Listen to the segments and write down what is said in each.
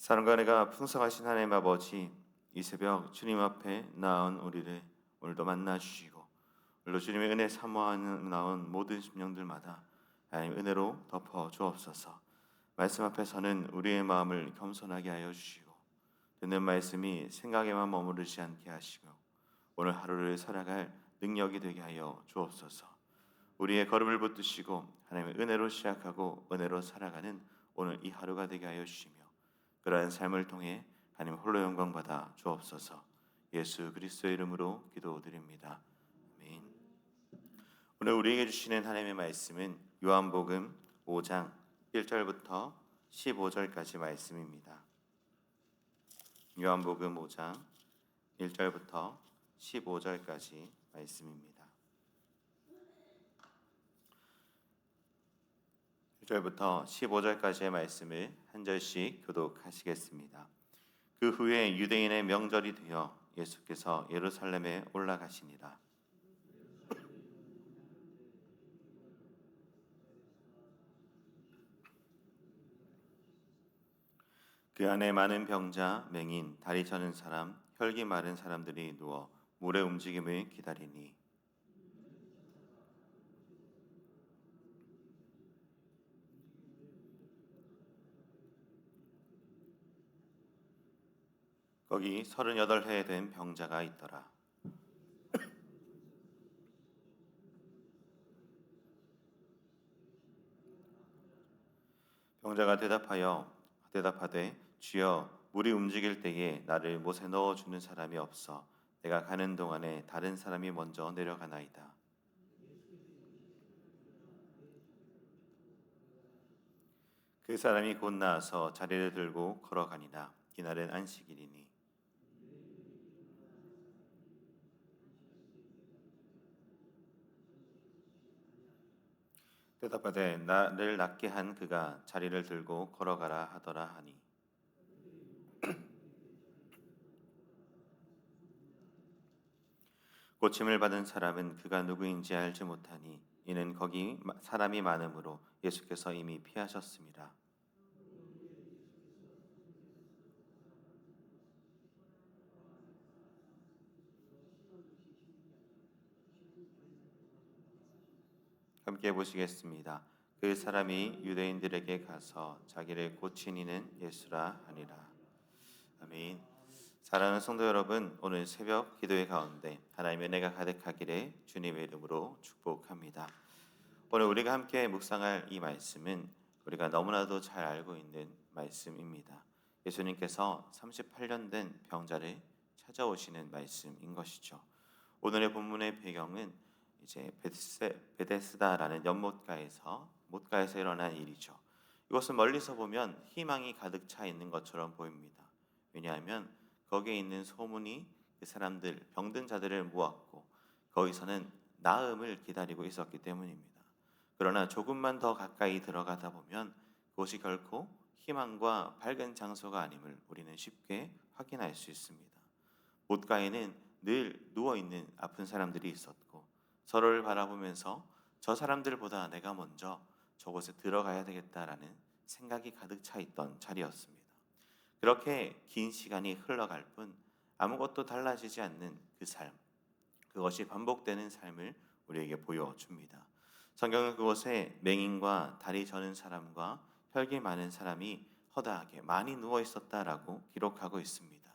사랑과 은혜가 풍성하신 하나님 아버지 이 새벽 주님 앞에 나온 우리를 오늘도 만나 주시고 오늘도 주님의 은혜 사모하는 나온 모든 심령들마다 하나님 은혜로 덮어 주옵소서. 말씀 앞에서는 우리의 마음을 겸손하게 하여 주시고 듣는 말씀이 생각에만 머무르지 않게 하시고 오늘 하루를 살아갈 능력이 되게 하여 주옵소서. 우리의 걸음을 붙드시고 하나님의 은혜로 시작하고 은혜로 살아가는 오늘 이 하루가 되게 하여 주시며 그러한 삶을 통해 하나님 홀로 영광 받아 주옵소서. 예수 그리스도의 이름으로 기도드립니다. 아멘. 오늘 우리에게 주시는 하나님의 말씀은 요한복음 5장 1절부터 15절까지 말씀입니다. 요한복음 5장 1절부터 15절까지 말씀입니다. 1절부터 15절까지의 말씀을 한 절씩 교독하시겠습니다. 그 후에 유대인의 명절이 되어 예수께서 예루살렘에 올라가시니라. 그 안에 많은 병자, 맹인, 다리 저는 사람, 혈기 마른 사람들이 누워 물의 움직임을 기다리니 거기 서른여덟 해된 병자가 있더라. 병자가 대답하여 대답하되 주여 물이 움직일 때에 나를 못에 넣어 주는 사람이 없어 내가 가는 동안에 다른 사람이 먼저 내려가나이다. 그 사람이 곧 나와서 자리를 들고 걸어가니라. 이날은 안식일이니 대답하되 나를 낫게 한 그가 자리를 들고 걸어가라 하더라 하니 고침을 받은 사람은 그가 누구인지 알지 못하니 이는 거기 사람이 많으므로 예수께서 이미 피하셨습니다. 함께 보시겠습니다. 그 사람이 유대인들에게 가서 자기를 고친 이는 예수라 하니라. 아멘. 사랑하는 성도 여러분, 오늘 새벽 기도의 가운데 하나님의 은혜가 가득하기를 주님의 이름으로 축복합니다. 오늘 우리가 함께 묵상할 이 말씀은 우리가 너무나도 잘 알고 있는 말씀입니다. 예수님께서 38년 된 병자를 찾아오시는 말씀인 것이죠. 오늘의 본문의 배경은 이제 베데스, 베데스다라는 연못가에서 못가에서 일어난 일이죠. 이것은 멀리서 보면 희망이 가득 차 있는 것처럼 보입니다. 왜냐하면 거기에 있는 소문이 그 사람들 병든 자들을 모았고 거기서는 나음을 기다리고 있었기 때문입니다. 그러나 조금만 더 가까이 들어가다 보면 그것이 결코 희망과 밝은 장소가 아님을 우리는 쉽게 확인할 수 있습니다. 못가에는 늘 누워 있는 아픈 사람들이 있었고 서로를 바라보면서 저 사람들보다 내가 먼저 저곳에 들어가야 되겠다라는 생각이 가득 차 있던 자리였습니다. 그렇게 긴 시간이 흘러갈 뿐 아무것도 달라지지 않는 그 삶, 그것이 반복되는 삶을 우리에게 보여줍니다. 성경은 그곳에 맹인과 다리 저는 사람과 혈기 많은 사람이 허다하게 많이 누워 있었다라고 기록하고 있습니다.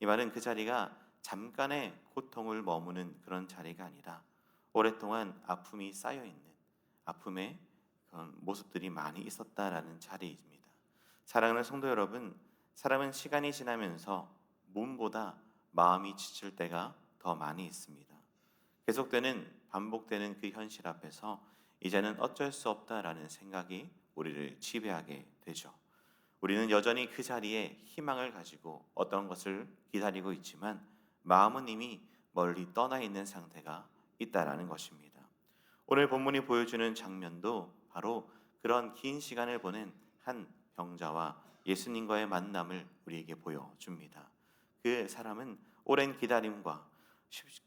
이 말은 그 자리가 잠깐의 고통을 머무는 그런 자리가 아니라 오랫동안 아픔이 쌓여 있는 아픔의 모습들이 많이 있었다라는 자리입니다. 사랑하는 성도 여러분, 사람은 시간이 지나면서 몸보다 마음이 지칠 때가 더 많이 있습니다. 계속되는 반복되는 그 현실 앞에서 이제는 어쩔 수 없다라는 생각이 우리를 지배하게 되죠. 우리는 여전히 그 자리에 희망을 가지고 어떤 것을 기다리고 있지만 마음은 이미 멀리 떠나 있는 상태가 있다라는 것입니다. 오늘 본문이 보여주는 장면도 바로 그런 긴 시간을 보낸 한 병자와 예수님과의 만남을 우리에게 보여줍니다. 그 사람은 오랜 기다림과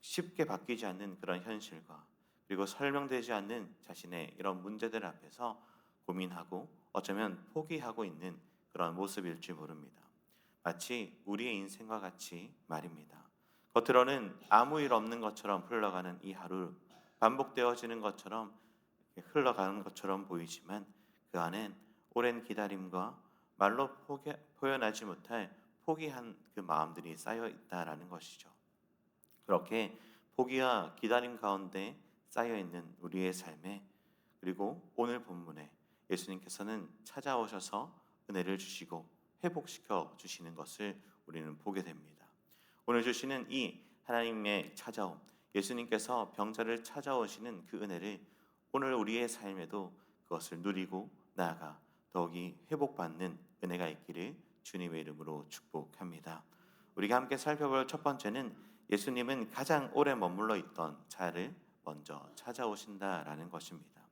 쉽게 바뀌지 않는 그런 현실과 그리고 설명되지 않는 자신의 이런 문제들 앞에서 고민하고 어쩌면 포기하고 있는 그런 모습일지 모릅니다. 마치 우리의 인생과 같이 말입니다. 겉으로는 아무 일 없는 것처럼 흘러가는 이 하루 반복되어지는 것처럼 흘러가는 것처럼 보이지만 그 안엔 오랜 기다림과 말로 포기, 표현하지 못할 포기한 그 마음들이 쌓여 있다라는 것이죠. 그렇게 포기와 기다림 가운데 쌓여 있는 우리의 삶에 그리고 오늘 본문에 예수님께서는 찾아오셔서 은혜를 주시고 회복시켜 주시는 것을 우리는 보게 됩니다. 오늘 주시는 이 하나님의 찾아옴, 예수님께서 병자를 찾아오시는 그 은혜를 오늘 우리의 삶에도 그것을 누리고 나아가 더욱이 회복받는 은혜가 있기를 주님의 이름으로 축복합니다. 우리가 함께 살펴볼 첫 번째는 예수님은 가장 오래 머물러 있던 자를 먼저 찾아오신다라는 것입니다.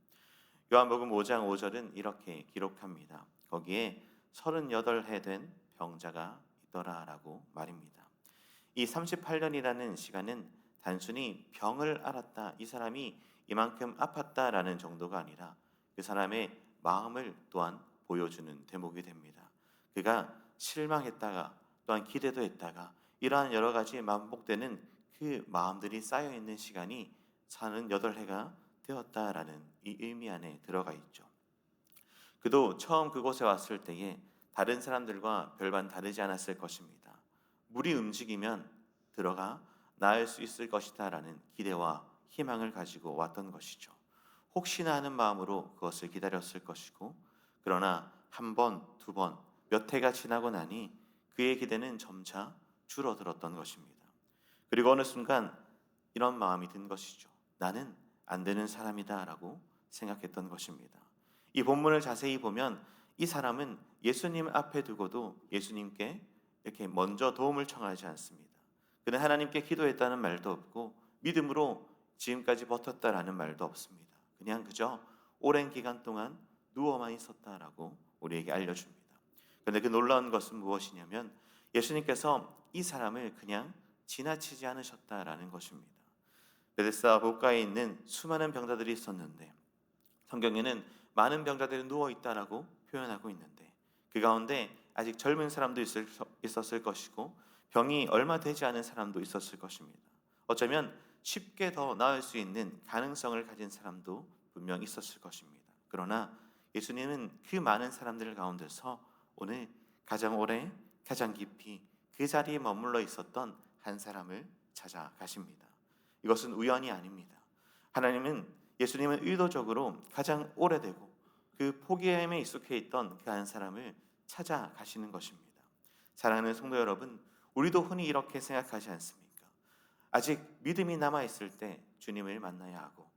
요한복음 5장 5절은 이렇게 기록합니다. 거기에 38해 된 병자가 있더라라고 말입니다. 이 38년이라는 시간은 단순히 병을 알았다. 이 사람이 이만큼 아팠다라는 정도가 아니라 그 사람의 마음을 또한 보여주는 대목이 됩니다. 그가 실망했다가 또한 기대도 했다가 이러한 여러 가지 반복되는 그 마음들이 쌓여 있는 시간이 사는 여덟 해가 되었다라는 이 의미 안에 들어가 있죠. 그도 처음 그곳에 왔을 때에 다른 사람들과 별반 다르지 않았을 것입니다. 물이 움직이면 들어가 나을 수 있을 것이다라는 기대와 희망을 가지고 왔던 것이죠. 혹시나 하는 마음으로 그것을 기다렸을 것이고 그러나 한 번, 두 번, 몇 해가 지나고 나니 그의 기대는 점차 줄어들었던 것입니다. 그리고 어느 순간 이런 마음이 든 것이죠. 나는 안 되는 사람이다라고 생각했던 것입니다. 이 본문을 자세히 보면 이 사람은 예수님 앞에 두고도 예수님께 이렇게 먼저 도움을 청하지 않습니다. 그는 하나님께 기도했다는 말도 없고 믿음으로 지금까지 버텼다라는 말도 없습니다. 그냥 그저 오랜 기간 동안 누워만 있었다라고 우리에게 알려줍니다. 그런데 그 놀라운 것은 무엇이냐면 예수님께서 이 사람을 그냥 지나치지 않으셨다라는 것입니다. 베데스다 복가에 있는 수많은 병자들이 있었는데 성경에는 많은 병자들이 누워 있다라고 표현하고 있는데 그 가운데 아직 젊은 사람도 있을, 있었을 것이고 병이 얼마 되지 않은 사람도 있었을 것입니다. 어쩌면 쉽게 더 나을 수 있는 가능성을 가진 사람도 분명 있었을 것입니다. 그러나 예수님은 그 많은 사람들 가운데서 오늘 가장 오래 가장 깊이 그 자리에 머물러 있었던 한 사람을 찾아가십니다. 이것은 우연이 아닙니다. 하나님은 예수님은 의도적으로 가장 오래되고 그 포기함에 익숙해 있던 그 한 사람을 찾아가시는 것입니다. 사랑하는 성도 여러분, 우리도 흔히 이렇게 생각하지 않습니까? 아직 믿음이 남아 있을 때 주님을 만나야 하고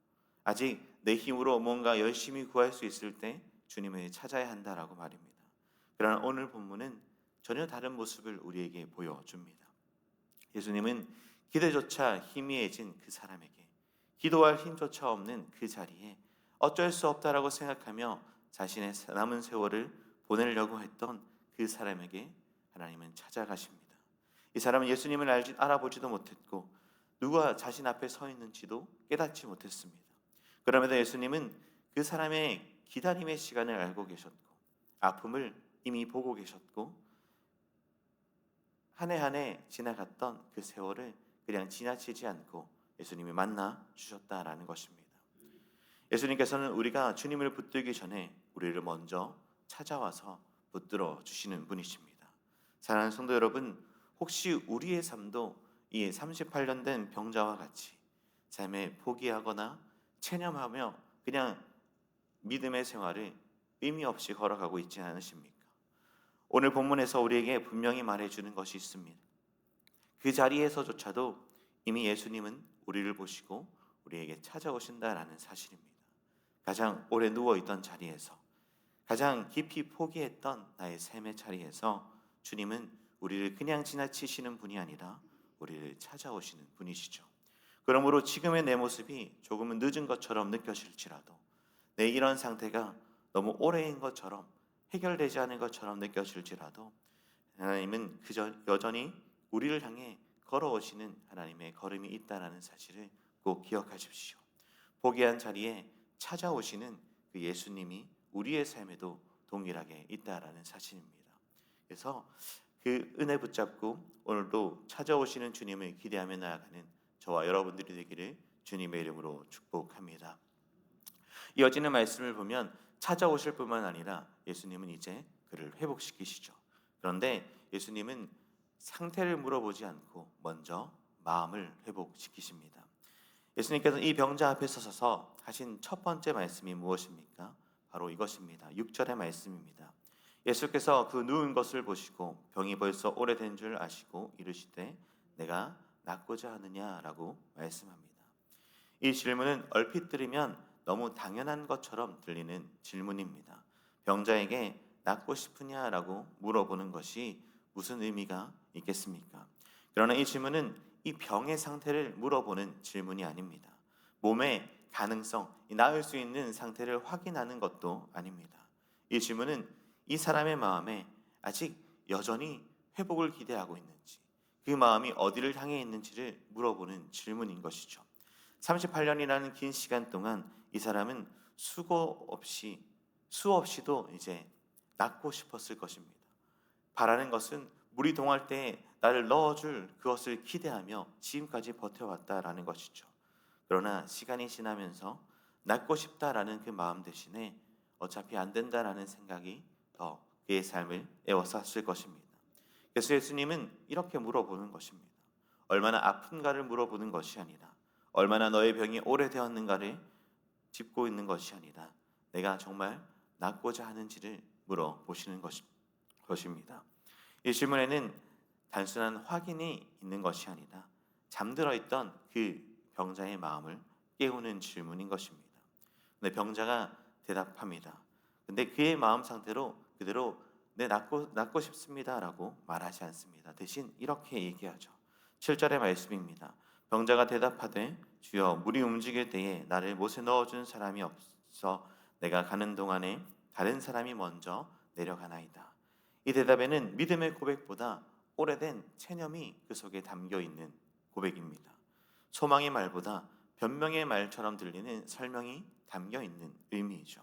아직 내 힘으로 뭔가 열심히 구할 수 있을 때 주님을 찾아야 한다라고 말입니다. 그러나 오늘 본문은 전혀 다른 모습을 우리에게 보여줍니다. 예수님은 기대조차 희미해진 그 사람에게 기도할 힘조차 없는 그 자리에 어쩔 수 없다라고 생각하며 자신의 남은 세월을 보내려고 했던 그 사람에게 하나님은 찾아가십니다. 이 사람은 예수님을 알지 알아보지도 못했고 누가 자신 앞에 서 있는지도 깨닫지 못했습니다. 그럼에도 예수님은 그 사람의 기다림의 시간을 알고 계셨고 아픔을 이미 보고 계셨고 한 해 한 해 지나갔던 그 세월을 그냥 지나치지 않고 예수님이 만나 주셨다라는 것입니다. 예수님께서는 우리가 주님을 붙들기 전에 우리를 먼저 찾아와서 붙들어 주시는 분이십니다. 사랑하는 성도 여러분, 혹시 우리의 삶도 이 38년 된 병자와 같이 삶에 포기하거나 체념하며 그냥 믿음의 생활을 의미 없이 걸어가고 있지 않으십니까? 오늘 본문에서 우리에게 분명히 말해주는 것이 있습니다. 그 자리에서조차도 이미 예수님은 우리를 보시고 우리에게 찾아오신다라는 사실입니다. 가장 오래 누워 있던 자리에서 가장 깊이 포기했던 나의 삶의 자리에서 주님은 우리를 그냥 지나치시는 분이 아니라 우리를 찾아오시는 분이시죠. 그러므로 지금의 내 모습이 조금은 늦은 것처럼 느껴질지라도 내 이런 상태가 너무 오래인 것처럼 해결되지 않은 것처럼 느껴질지라도 하나님은 그저 여전히 우리를 향해 걸어오시는 하나님의 걸음이 있다라는 사실을 꼭 기억하십시오. 포기한 자리에 찾아오시는 그 예수님이 우리의 삶에도 동일하게 있다라는 사실입니다. 그래서 그 은혜 붙잡고 오늘도 찾아오시는 주님을 기대하며 나아가는 저와 여러분들이 되기를 주님의 이름으로 축복합니다. 이어지는 말씀을 보면 찾아오실 뿐만 아니라 예수님은 이제 그를 회복시키시죠. 그런데 예수님은 상태를 물어보지 않고 먼저 마음을 회복시키십니다. 예수님께서 이 병자 앞에 서서 하신 첫 번째 말씀이 무엇입니까? 바로 이것입니다. 6절의 말씀입니다. 예수께서 그 누운 것을 보시고 병이 벌써 오래된 줄 아시고 이르시되 내가 낫고자 하느냐라고 말씀합니다. 이 질문은 얼핏 들으면 너무 당연한 것처럼 들리는 질문입니다. 병자에게 낫고 싶으냐라고 물어보는 것이 무슨 의미가 있겠습니까? 그러나 이 질문은 이 병의 상태를 물어보는 질문이 아닙니다. 몸의 가능성, 나을 수 있는 상태를 확인하는 것도 아닙니다. 이 질문은 이 사람의 마음에 아직 여전히 회복을 기대하고 있는지, 그 마음이 어디를 향해 있는지를 물어보는 질문인 것이죠. 38년이라는 긴 시간 동안 이 사람은 수고 없이 수없이도 이제 낫고 싶었을 것입니다. 바라는 것은 물이 동할 때 나를 넣어줄 그것을 기대하며 지금까지 버텨왔다라는 것이죠. 그러나 시간이 지나면서 낫고 싶다라는 그 마음 대신에 어차피 안 된다라는 생각이 더 그의 삶을 애워쌌을 것입니다. 그래서 예수님은 이렇게 물어보는 것입니다. 얼마나 아픈가를 물어보는 것이 아니라 얼마나 너의 병이 오래되었는가를 짚고 있는 것이 아니라 내가 정말 낫고자 하는지를 물어보시는 것입니다. 이 질문에는 단순한 확인이 있는 것이 아니라 잠들어 있던 그 병자의 마음을 깨우는 질문인 것입니다. 근데 병자가 대답합니다. 근데 그의 마음 상태로 그대로 네 낫고 낫고 싶습니다라고 말하지 않습니다. 대신 이렇게 얘기하죠. 7절의 말씀입니다. 병자가 대답하되 주여 물이 움직일 때에 나를 못에 넣어준 사람이 없어 내가 가는 동안에 다른 사람이 먼저 내려가나이다. 이 대답에는 믿음의 고백보다 오래된 체념이 그 속에 담겨 있는 고백입니다. 소망의 말보다 변명의 말처럼 들리는 설명이 담겨 있는 의미이죠.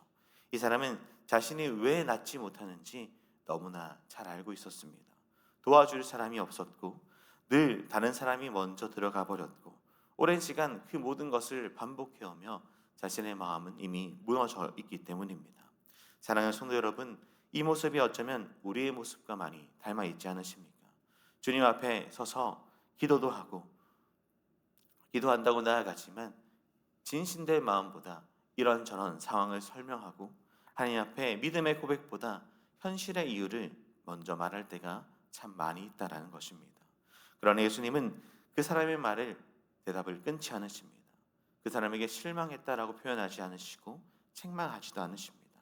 이 사람은 자신이 왜 낫지 못하는지 너무나 잘 알고 있었습니다. 도와줄 사람이 없었고 늘 다른 사람이 먼저 들어가 버렸고 오랜 시간 그 모든 것을 반복해오며 자신의 마음은 이미 무너져 있기 때문입니다. 사랑하는 성도 여러분, 이 모습이 어쩌면 우리의 모습과 많이 닮아 있지 않으십니까? 주님 앞에 서서 기도도 하고 기도한다고 나아가지만 진신될 마음보다 이런저런 상황을 설명하고 하나님 앞에 믿음의 고백보다 현실의 이유를 먼저 말할 때가 참 많이 있다라는 것입니다. 그러나 예수님은 그 사람의 말을 대답을 끊지 않으십니다. 그 사람에게 실망했다라고 표현하지 않으시고 책망하지도 않으십니다.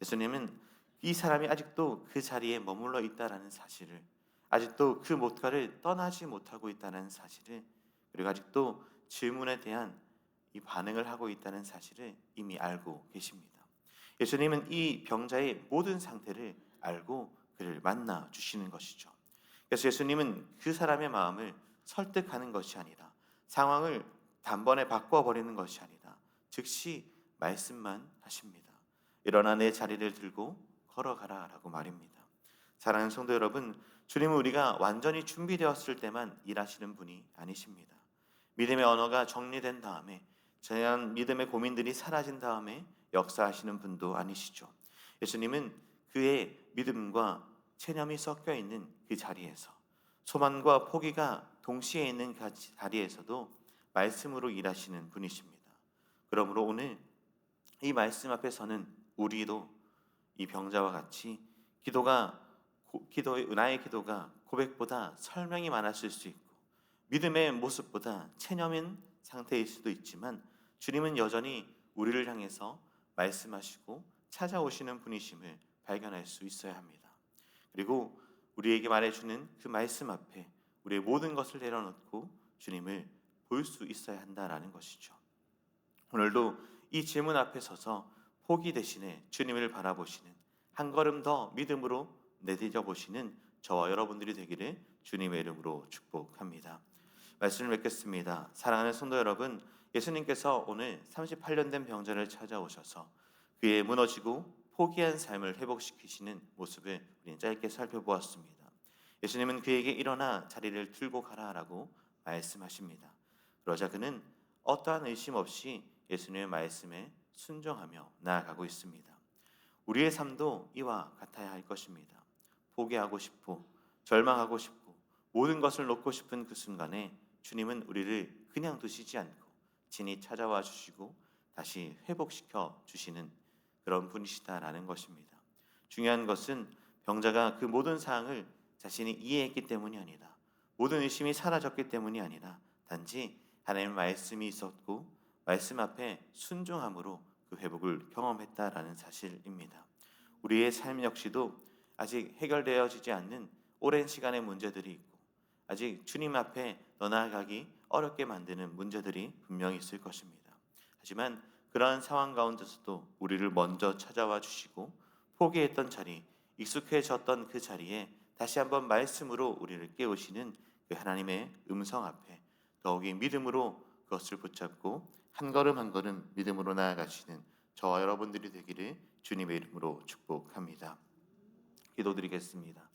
예수님은 이 사람이 아직도 그 자리에 머물러 있다라는 사실을 아직도 그 못가를 떠나지 못하고 있다는 사실을 그리고 아직도 질문에 대한 이 반응을 하고 있다는 사실을 이미 알고 계십니다. 예수님은 이 병자의 모든 상태를 알고 그를 만나 주시는 것이죠. 그래서 예수님은 그 사람의 마음을 설득하는 것이 아니라 상황을 단번에 바꿔 버리는 것이 아니라 즉시 말씀만 하십니다. 일어나 내 자리를 들고 걸어가라 라고 말입니다. 사랑하는 성도 여러분, 주님은 우리가 완전히 준비되었을 때만 일하시는 분이 아니십니다. 믿음의 언어가 정리된 다음에 저한 믿음의 고민들이 사라진 다음에 역사하시는 분도 아니시죠. 예수님은 그의 믿음과 체념이 섞여 있는 그 자리에서 소망과 포기가 동시에 있는 그 자리에서도 말씀으로 일하시는 분이십니다. 그러므로 오늘 이 말씀 앞에서는 우리도 이 병자와 같이 기도가 기도의 은하의 기도가 고백보다 설명이 많았을 수 있고 믿음의 모습보다 체념인 상태일 수도 있지만 주님은 여전히 우리를 향해서 말씀하시고 찾아오시는 분이심을 발견할 수 있어야 합니다. 그리고 우리에게 말해주는 그 말씀 앞에 우리의 모든 것을 내려놓고 주님을 볼 수 있어야 한다라는 것이죠. 오늘도 이 질문 앞에 서서 포기 대신에 주님을 바라보시는 한 걸음 더 믿음으로 내디뎌 보시는 저와 여러분들이 되기를 주님의 이름으로 축복합니다. 말씀을 맺겠습니다. 사랑하는 성도 여러분, 예수님께서 오늘 38년 된 병자를 찾아오셔서 그의 무너지고 포기한 삶을 회복시키시는 모습을 우리는 짧게 살펴보았습니다. 예수님은 그에게 일어나 자리를 들고 가라라고 말씀하십니다. 그러자 그는 어떠한 의심 없이 예수님의 말씀에 순종하며 나아가고 있습니다. 우리의 삶도 이와 같아야 할 것입니다. 포기하고 싶고 절망하고 싶고 모든 것을 놓고 싶은 그 순간에 주님은 우리를 그냥 두시지 않고 진히 찾아와 주시고 다시 회복시켜 주시는 그런 분이시다라는 것입니다. 중요한 것은 병자가 그 모든 사항을 자신이 이해했기 때문이 아니다. 모든 의심이 사라졌기 때문이 아니라 단지 하나님의 말씀이 있었고 말씀 앞에 순종함으로 그 회복을 경험했다라는 사실입니다. 우리의 삶 역시도 아직 해결되어지지 않는 오랜 시간의 문제들이 있고 아직 주님 앞에 떠나가기 어렵게 만드는 문제들이 분명히 있을 것입니다. 하지만 그러한 상황 가운데서도 우리를 먼저 찾아와 주시고 포기했던 자리, 익숙해졌던 그 자리에 다시 한번 말씀으로 우리를 깨우시는 그 하나님의 음성 앞에 더욱이 믿음으로 그것을 붙잡고 한 걸음 한 걸음 믿음으로 나아가시는 저와 여러분들이 되기를 주님의 이름으로 축복합니다. 기도드리겠습니다.